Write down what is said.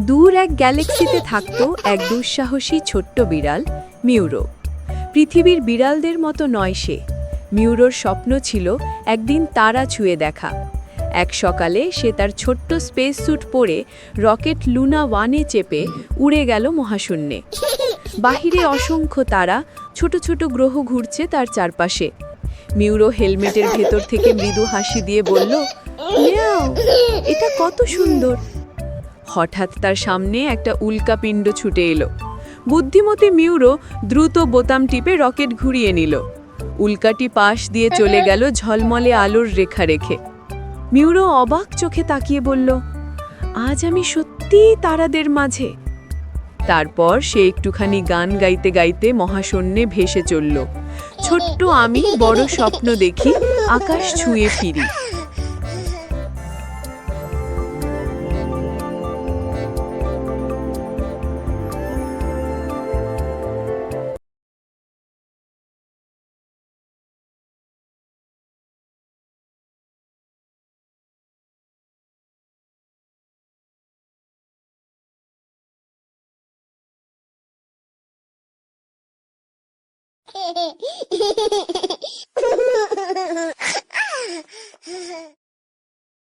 দূর এক গ্যালাক্সিতে থাকত এক দুঃসাহসী ছোট্ট বিড়াল, মিউরো। পৃথিবীর বিড়ালদের মতো নয় সে। মিউরোর স্বপ্ন ছিল একদিন তারা ছুঁয়ে দেখা। এক সকালে সে তার ছোট্ট স্পেস স্যুট পরে রকেট লুনা ওয়ানে চেপে উড়ে গেল মহাশূন্যে। বাহিরে অসংখ্য তারা, ছোট ছোট গ্রহ ঘুরছে তার চারপাশে। মিউরো হেলমেটের ভেতর থেকে মৃদু হাসি দিয়ে বলল এটা কত সুন্দর! হঠাৎ তার সামনে একটা উল্কাপিণ্ড ছুটে এলো। বুদ্ধিমতী মিউরো দ্রুত বোতাম টিপে রকেট ঘুরিয়ে নিল। উল্কাটি পাশ দিয়ে চলে গেল ঝলমলে আলোর রেখা রেখে মিউরো অবাক চোখে তাকিয়ে বলল, আজ আমি সত্যিই তারাদের মাঝে। তারপর সে একটুখানি গান গাইতে গাইতে মহাশূন্যে ভেসে চলল। ছোট্ট আমি বড় স্বপ্ন দেখি, আকাশ ছুঁয়ে ফিরি। 嘿嘿嘿嘿嘿嘿嘿嘿嘿嘿嘿嘿嘿嘿嘿嘿啊哈哈